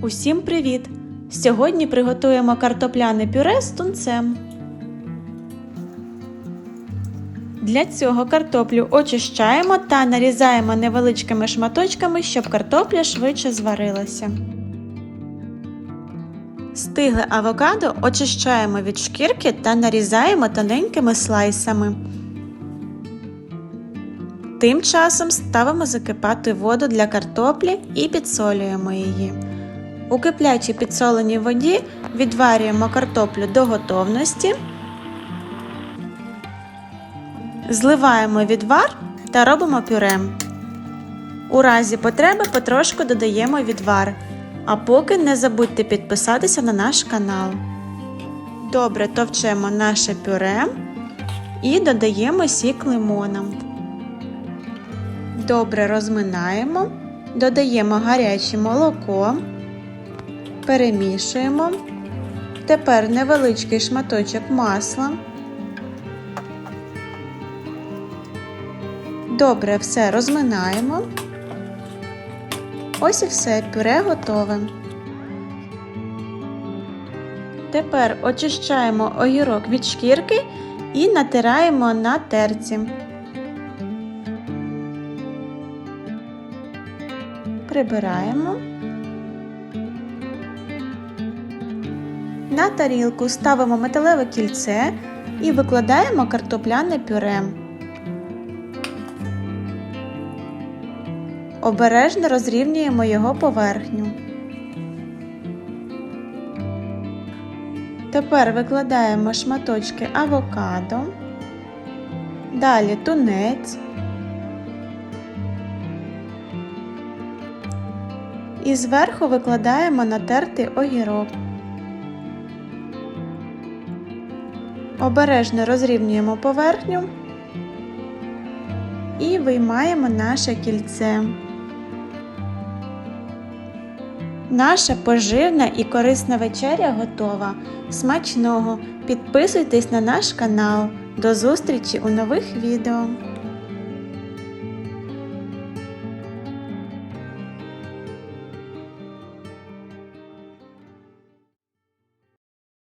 Усім привіт! Сьогодні приготуємо картопляне пюре з тунцем. Для цього картоплю очищаємо та нарізаємо невеличкими шматочками, щоб картопля швидше зварилася. Стигле авокадо очищаємо від шкірки та нарізаємо тоненькими слайсами. Тим часом ставимо закипати воду для картоплі і підсолюємо її. У киплячій підсоленій воді відварюємо картоплю до готовності, зливаємо відвар та робимо пюре. У разі потреби потрошку додаємо відвар. А поки не забудьте підписатися на наш канал. Добре товчемо наше пюре і додаємо сік лимона. Добре розминаємо, додаємо гаряче молоко, перемішуємо. Тепер невеличкий шматочок масла. Добре все розминаємо. Ось і все, пюре готове. Тепер очищаємо огірок від шкірки і натираємо на терці. Прибираємо. На тарілку ставимо металеве кільце і викладаємо картопляне пюре. Обережно розрівнюємо його поверхню. Тепер викладаємо шматочки авокадо, далі тунець і зверху викладаємо натертий огірок. Обережно розрівнюємо поверхню і виймаємо наше кільце. Наша поживна і корисна вечеря готова. Смачного! Підписуйтесь на наш канал. До зустрічі у нових відео!